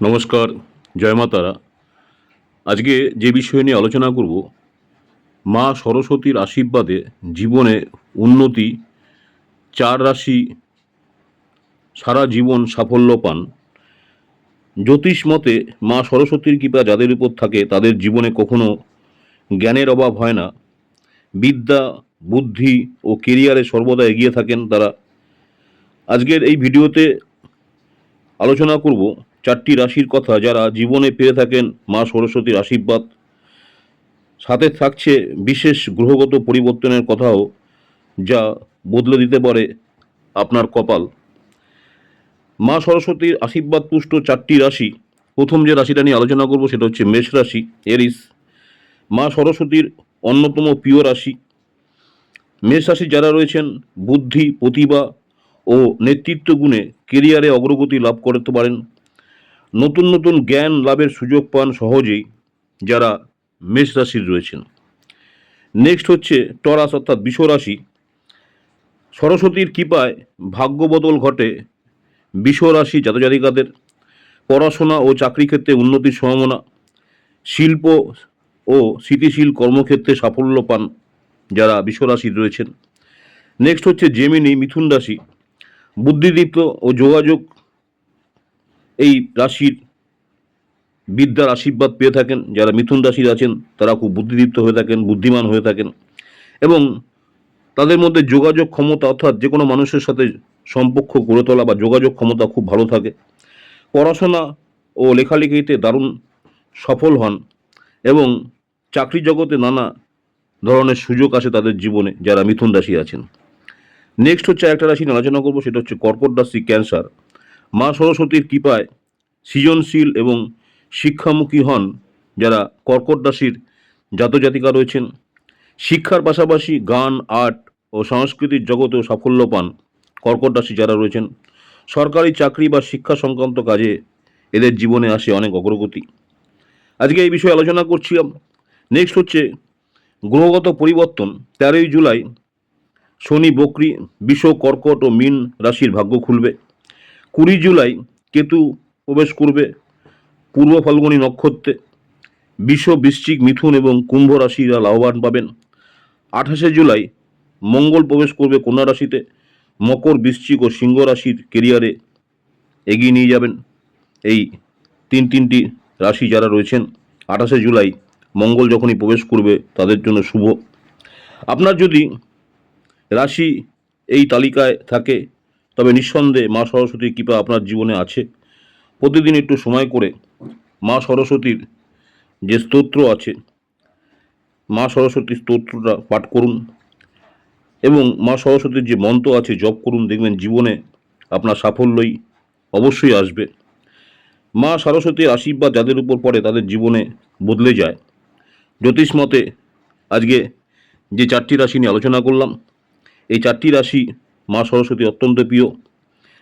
নমস্কার, জয় মা তারা। আজকে যে বিষয় নিয়ে আলোচনা করব, মা সরস্বতীর আশীর্বাদে জীবনে উন্নতি, চার রাশি, সারা জীবন সাফল্য পান। জ্যোতিষ মতে মা সরস্বতীর কৃপা যাদের উপর থাকে, তাদের জীবনে কখনো জ্ঞানের অভাব হয় না। বিদ্যা, বুদ্ধি ও কেরিয়ারে সর্বদা এগিয়ে থাকেন তারা। আজকের এই ভিডিওতে আলোচনা করব চারটি রাশির কথা যারা জীবনে পেয়ে থাকেন মা সরস্বতীর আশীর্বাদ। সাথে থাকছে বিশেষ গ্রহগত পরিবর্তনের কথাও যা বদলে দিতে পারে আপনার কপাল। মা সরস্বতীর আশীর্বাদ পুষ্ট চারটি রাশি। প্রথম যে রাশিটা নিয়ে আলোচনা করব সেটা হচ্ছে মেষ রাশি, এরিস। মা সরস্বতীর অন্যতম প্রিয় রাশি। মেষ রাশি যারা রয়েছেন, বুদ্ধি, প্রতিভা ও নেতৃত্ব গুণে কেরিয়ারে অগ্রগতি লাভ করতে পারেন। নতুন নতুন জ্ঞান লাভের সুযোগ পান সহজেই যারা মেষ রাশির রয়েছেন। নেক্সট হচ্ছে টরাস অর্থাৎ বিশ্বরাশি। সরস্বতীর কৃপায় ভাগ্যবদল ঘটে বিশ্বরাশি রাশি জাতজাতিকাদের। পড়াশোনা ও চাকরি ক্ষেত্রে উন্নতির সম্ভাবনা। শিল্প ও স্থিতিশীল কর্মক্ষেত্রে সাফল্য পান যারা বিশ্বরাশির রয়েছেন। নেক্সট হচ্ছে জেমিনি মিথুন রাশি। বুদ্ধিদীপ্ত ও যোগাযোগ এই রাশির বিদ্যার আশীর্বাদ পেয়ে থাকেন, যারা মিথুন রাশির আছেন, তারা খুব বুদ্ধিদীপ্ত হয়ে থাকেন, বুদ্ধিমান হয়ে থাকেন এবং তাদের মধ্যে যোগাযোগ ক্ষমতা অর্থাৎ যে কোনো মানুষের সাথে সম্পর্ক গড়ে তোলা বা যোগাযোগ ক্ষমতা খুব ভালো থাকে। পড়াশোনা ও লেখালেখিতে দারুণ সফল হন এবং চাকরি জগতে নানা ধরনের সুযোগ আসে তাদের জীবনে, যারা মিথুন রাশি আছেন। নেক্সট হচ্ছে একটা রাশি আলোচনা করব, সেটা হচ্ছে কর্কট রাশি, ক্যান্সার। মা সরস্বতীর কৃপায় সৃজনশীল এবং শিক্ষামুখী হন যারা কর্কট রাশির জাতজাতিকা রয়েছেন। শিক্ষার পাশাপাশি গান, আর্ট ও সংস্কৃতির জগতেও সাফল্য পান কর্কট রাশি যারা রয়েছেন। সরকারি চাকরি বা শিক্ষা সংক্রান্ত কাজে এদের জীবনে আসে অনেক অগ্রগতি। আজকে এই বিষয়ে আলোচনা করছিলাম। নেক্সট হচ্ছে গ্রহগত পরিবর্তন। তেরোই জুলাই শনি, বকরি বিষ কর্কট ও মীন রাশির ভাগ্য খুলবে। কুড়ি জুলাই কেতু প্রবেশ করবে পূর্ব ফাল্গুনী নক্ষত্রে। বিশ্ব বৃশ্চিক মিথুন এবং কুম্ভ রাশিরা লাভবান পাবেন। আঠাশে জুলাই মঙ্গল প্রবেশ করবে কন্যা রাশিতে। মকর, বৃশ্চিক ও সিংহ রাশির কেরিয়ারে এগিয়ে নিয়ে যাবেন। এই তিন তিনটি রাশি যারা রয়েছেন, আঠাশে জুলাই মঙ্গল যখনই প্রবেশ করবে তাদের জন্য শুভ। আপনার যদি রাশি এই তালিকায় থাকে তবে নিঃসন্দেহে মা সরস্বতীর কৃপা আপনার জীবনে আছে। প্রতিদিন একটু সময় করে মা সরস্বতীর যে স্তোত্র আছে, মা সরস্বতীর স্তোত্রটা পাঠ করুন এবং মা সরস্বতীর যে মন্ত্র আছে জপ করুন, দেখবেন জীবনে আপনার সাফল্যই অবশ্যই আসবে। মা সরস্বতীর আশীর্বাদ যাদের উপর পড়ে তাদের জীবনে বদলে যায়। জ্যোতিষ মতে আজকে যে চারটি রাশি নিয়ে আলোচনা করলাম, এই চারটি রাশি মা সরস্বতী অত্যন্ত প্রিয়।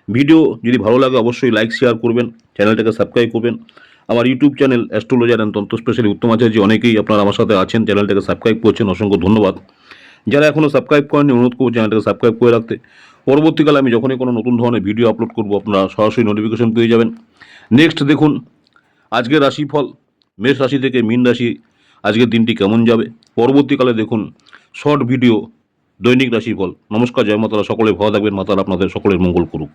ভিডিও যদি ভালো লাগে অবশ্যই লাইক শেয়ার করবেন চ্যানেলটাকে সাবস্ক্রাইব করবেন। আমার YouTube channel astrologer and tantra specially Uttam Acharya অনেকেই আপনারা আমার সাথে আছেন চ্যানেলটাকে সাবস্ক্রাইব করছেন, অসংখ্য ধন্যবাদ। যারা এখনও সাবস্ক্রাইব করেননি, অনুরোধ করব চ্যানেলটাকে সাবস্ক্রাইব করে রাখতে। পরবর্তীকালে আমি যখনই কোনো নতুন ধরনের ভিডিও আপলোড করব, আপনারা সরাসরি নোটিফিকেশন পেয়ে যাবেন। নেক্সট দেখুন, আজকের রাশিফল, মেষ রাশি থেকে মীন রাশি, আজকের দিনটি কেমন যাবে? পরবর্তীকালে দেখুন শর্ট ভিডিও দৈনিক রাশিফল নমস্কার জয় মাতারা। সকলে ভালো থাকবেন। মাতারা আপনাদের সকলের মঙ্গল করুক।